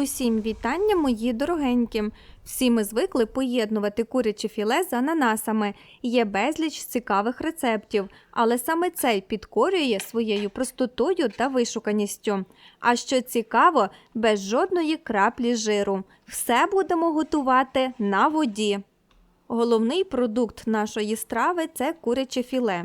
Усім вітання, мої дорогенькі! Всі ми звикли поєднувати куряче філе з ананасами. Є безліч цікавих рецептів, але саме цей підкорює своєю простотою та вишуканістю. А що цікаво, без жодної краплі жиру. Все будемо готувати на воді. Головний продукт нашої страви це куряче філе.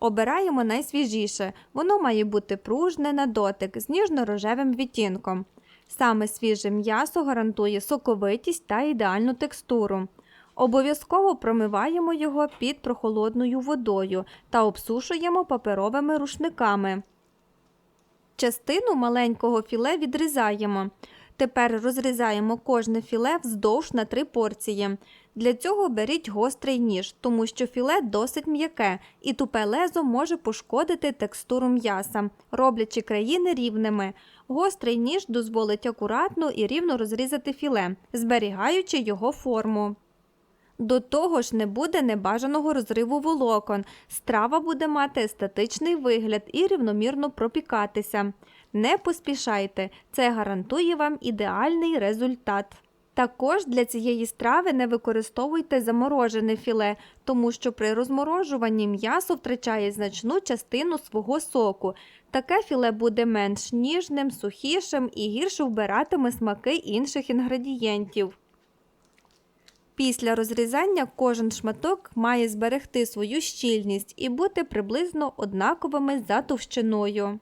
Обираємо найсвіжіше. Воно має бути пружне на дотик з ніжно-рожевим відтінком. Саме свіже м'ясо гарантує соковитість та ідеальну текстуру. Обов'язково промиваємо його під прохолодною водою та обсушуємо паперовими рушниками. Частину маленького філе відрізаємо. Тепер розрізаємо кожне філе вздовж на три порції. Для цього беріть гострий ніж, тому що філе досить м'яке і тупе лезо може пошкодити текстуру м'яса, роблячи краї нерівними. Гострий ніж дозволить акуратно і рівно розрізати філе, зберігаючи його форму. До того ж, не буде небажаного розриву волокон. Страва буде мати естетичний вигляд і рівномірно пропікатися. Не поспішайте, це гарантує вам ідеальний результат. Також для цієї страви не використовуйте заморожене філе, тому що при розморожуванні м'ясо втрачає значну частину свого соку. Таке філе буде менш ніжним, сухішим і гірше вбиратиме смаки інших інгредієнтів. Після розрізання кожен шматок має зберегти свою щільність і бути приблизно однаковими за товщиною.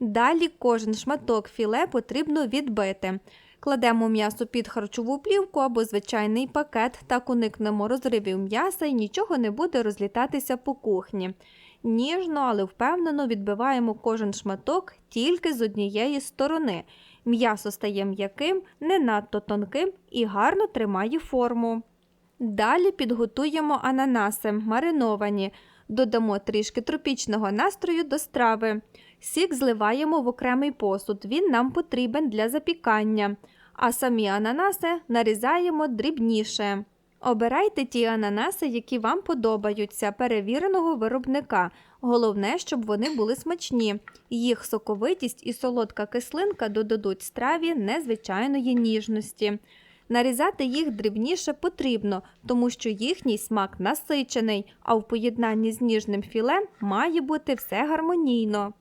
Далі кожен шматок філе потрібно відбити. Кладемо м'ясо під харчову плівку або звичайний пакет, так уникнемо розривів м'яса і нічого не буде розлітатися по кухні. Ніжно, але впевнено відбиваємо кожен шматок тільки з однієї сторони. М'ясо стає м'яким, не надто тонким і гарно тримає форму. Далі підготуємо ананаси, мариновані, додамо трішки тропічного настрою до страви. Сік зливаємо в окремий посуд, він нам потрібен для запікання, а самі ананаси нарізаємо дрібніше. Обирайте ті ананаси, які вам подобаються, перевіреного виробника. Головне, щоб вони були смачні. Їх соковитість і солодка кислинка додадуть страві незвичайної ніжності. Нарізати їх дрібніше потрібно, тому що їхній смак насичений, а в поєднанні з ніжним філе має бути все гармонійно.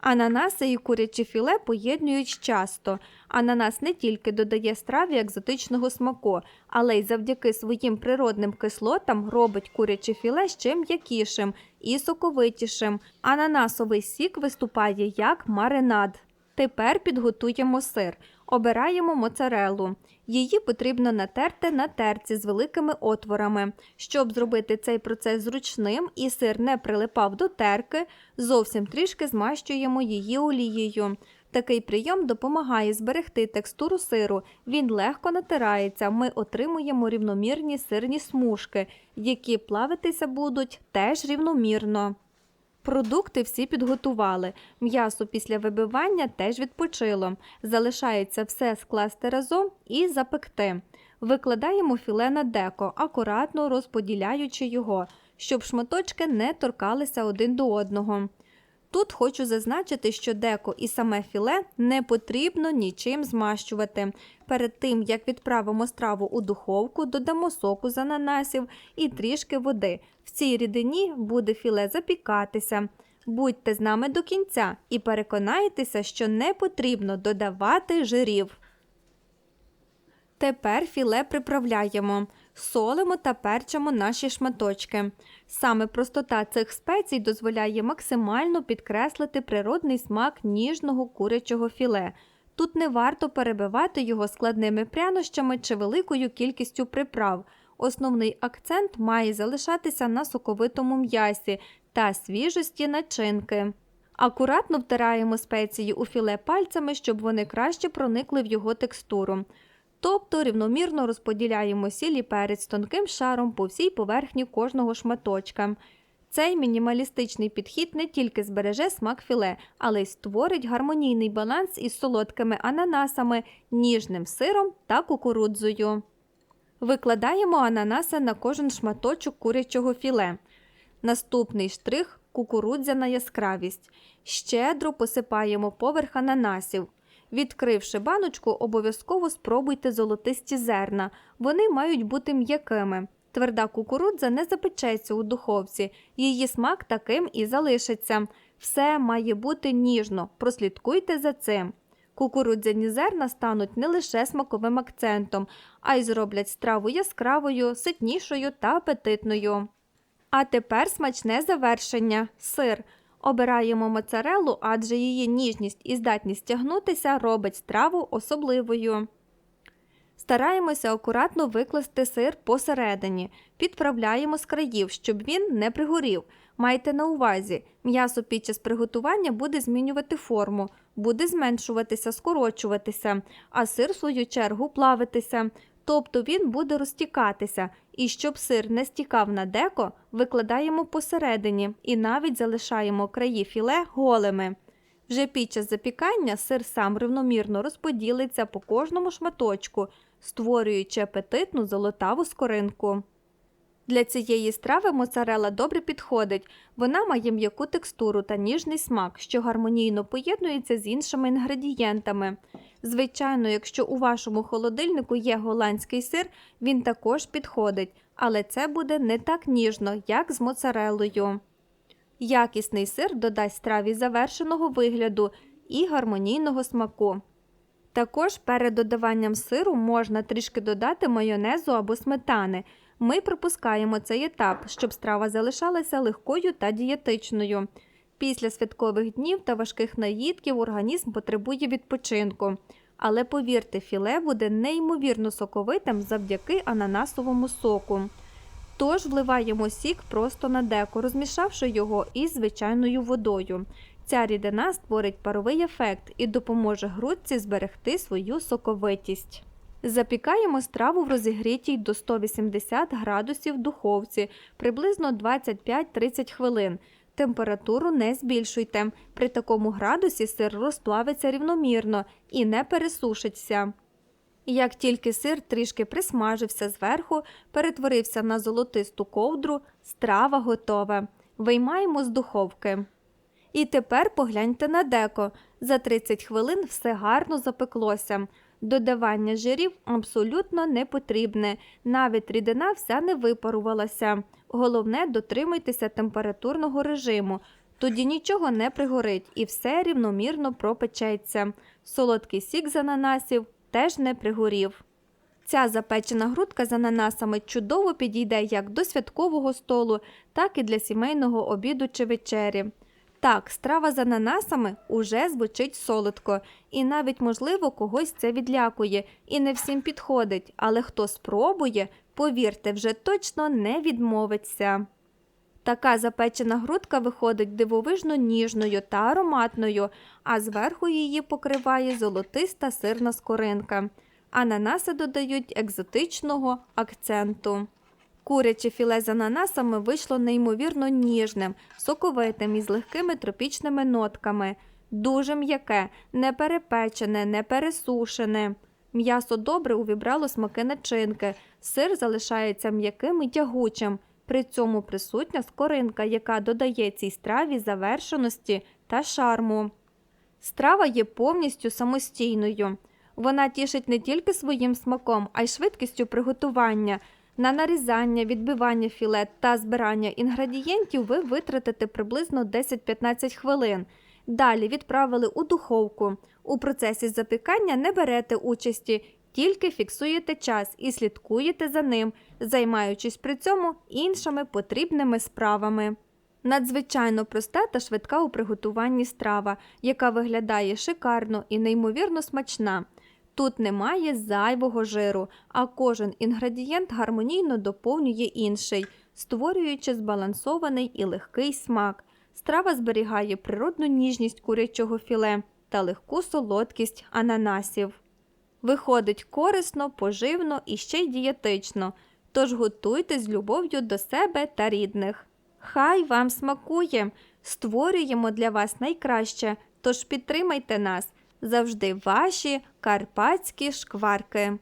Ананаси і куряче філе поєднують часто. Ананас не тільки додає страві екзотичного смаку, але й завдяки своїм природним кислотам робить куряче філе ще м'якішим і соковитішим. Ананасовий сік виступає як маринад. Тепер підготуємо сир. Обираємо моцарелу. Її потрібно натерти на терці з великими отворами. Щоб зробити цей процес зручним і сир не прилипав до терки, зовсім трішки змащуємо її олією. Такий прийом допомагає зберегти текстуру сиру. Він легко натирається. Ми отримуємо рівномірні сирні смужки, які плавитися будуть теж рівномірно. Продукти всі підготували. М'ясо після вибивання теж відпочило. Залишається все скласти разом і запекти. Викладаємо філе на деко, акуратно розподіляючи його, щоб шматочки не торкалися один до одного. Тут хочу зазначити, що деко і саме філе не потрібно нічим змащувати. Перед тим, як відправимо страву у духовку, додамо соку з ананасів і трішки води. В цій рідині буде філе запікатися. Будьте з нами до кінця і переконайтеся, що не потрібно додавати жирів. Тепер філе приправляємо, солимо та перчимо наші шматочки. Саме простота цих спецій дозволяє максимально підкреслити природний смак ніжного курячого філе. Тут не варто перебивати його складними прянощами чи великою кількістю приправ. Основний акцент має залишатися на соковитому м'ясі та свіжості начинки. Акуратно втираємо спеції у філе пальцями, щоб вони краще проникли в його текстуру. Тобто рівномірно розподіляємо сіль і перець тонким шаром по всій поверхні кожного шматочка. Цей мінімалістичний підхід не тільки збереже смак філе, але й створить гармонійний баланс із солодкими ананасами, ніжним сиром та кукурудзою. Викладаємо ананаси на кожен шматочок курячого філе. Наступний штрих кукурудзяна яскравість. Щедро посипаємо поверх ананасів. Відкривши баночку, обов'язково спробуйте золотисті зерна. Вони мають бути м'якими. Тверда кукурудза не запечеться у духовці, її смак таким і залишиться. Все має бути ніжно, прослідкуйте за цим. Кукурудзяні зерна стануть не лише смаковим акцентом, а й зроблять страву яскравою, ситнішою та апетитною. А тепер смачне завершення сир. Обираємо моцарелу, адже її ніжність і здатність тягнутися робить страву особливою. Стараємося акуратно викласти сир посередині, підправляємо з країв, щоб він не пригорів. Майте на увазі, м'ясо під час приготування буде змінювати форму, буде зменшуватися, скорочуватися, а сир, в свою чергу, плавитися. Тобто він буде розтікатися, і щоб сир не стікав на деко, викладаємо посередині і навіть залишаємо краї філе голими. Вже під час запікання сир сам рівномірно розподілиться по кожному шматочку, створюючи апетитну золотаву скоринку. Для цієї страви моцарела добре підходить, вона має м'яку текстуру та ніжний смак, що гармонійно поєднується з іншими інгредієнтами. Звичайно, якщо у вашому холодильнику є голландський сир, він також підходить, але це буде не так ніжно, як з моцарелою. Якісний сир додасть страві завершеного вигляду і гармонійного смаку. Також перед додаванням сиру можна трішки додати майонезу або сметани. Ми пропускаємо цей етап, щоб страва залишалася легкою та дієтичною. Після святкових днів та важких наїдків організм потребує відпочинку. Але повірте, філе буде неймовірно соковитим завдяки ананасовому соку. Тож вливаємо сік просто на деко, розмішавши його із звичайною водою. Ця рідина створить паровий ефект і допоможе грудці зберегти свою соковитість. Запікаємо страву в розігрітій до 180 градусів духовці приблизно 25-30 хвилин. Температуру не збільшуйте. При такому градусі сир розплавиться рівномірно і не пересушиться. Як тільки сир трішки присмажився зверху, перетворився на золотисту ковдру, страва готова. Виймаємо з духовки. І тепер погляньте на деко. За 30 хвилин все гарно запеклося. Додавання жирів абсолютно не потрібне, навіть рідина вся не випарувалася. Головне, дотримуйтеся температурного режиму. Тоді нічого не пригорить і все рівномірно пропечеться. Солодкий сік з ананасів теж не пригорів. Ця запечена грудка з ананасами чудово підійде як до святкового столу, так і для сімейного обіду чи вечері. Так, страва з ананасами уже звучить солодко, і навіть, можливо, когось це відлякує і не всім підходить, але хто спробує, повірте, вже точно не відмовиться. Така запечена грудка виходить дивовижно ніжною та ароматною, а зверху її покриває золотиста сирна скоринка. Ананаси додають екзотичного акценту. Куряче філе з ананасами вийшло неймовірно ніжним, соковитим і з легкими тропічними нотками. Дуже м'яке, не перепечене, не пересушене. М'ясо добре увібрало смаки начинки, сир залишається м'яким і тягучим. При цьому присутня скоринка, яка додає цій страві завершеності та шарму. Страва є повністю самостійною. Вона тішить не тільки своїм смаком, а й швидкістю приготування. На нарізання, відбивання філе та збирання інгредієнтів ви витратите приблизно 10-15 хвилин. Далі відправили у духовку. У процесі запікання не берете участі, тільки фіксуєте час і слідкуєте за ним, займаючись при цьому іншими потрібними справами. Надзвичайно проста та швидка у приготуванні страва, яка виглядає шикарно і неймовірно смачна. Тут немає зайвого жиру, а кожен інгредієнт гармонійно доповнює інший, створюючи збалансований і легкий смак. Страва зберігає природну ніжність курячого філе та легку солодкість ананасів. Виходить корисно, поживно і ще й дієтично, тож готуйте з любов'ю до себе та рідних. Хай вам смакує! Створюємо для вас найкраще, тож підтримайте нас завжди ваші карпатські шкварки.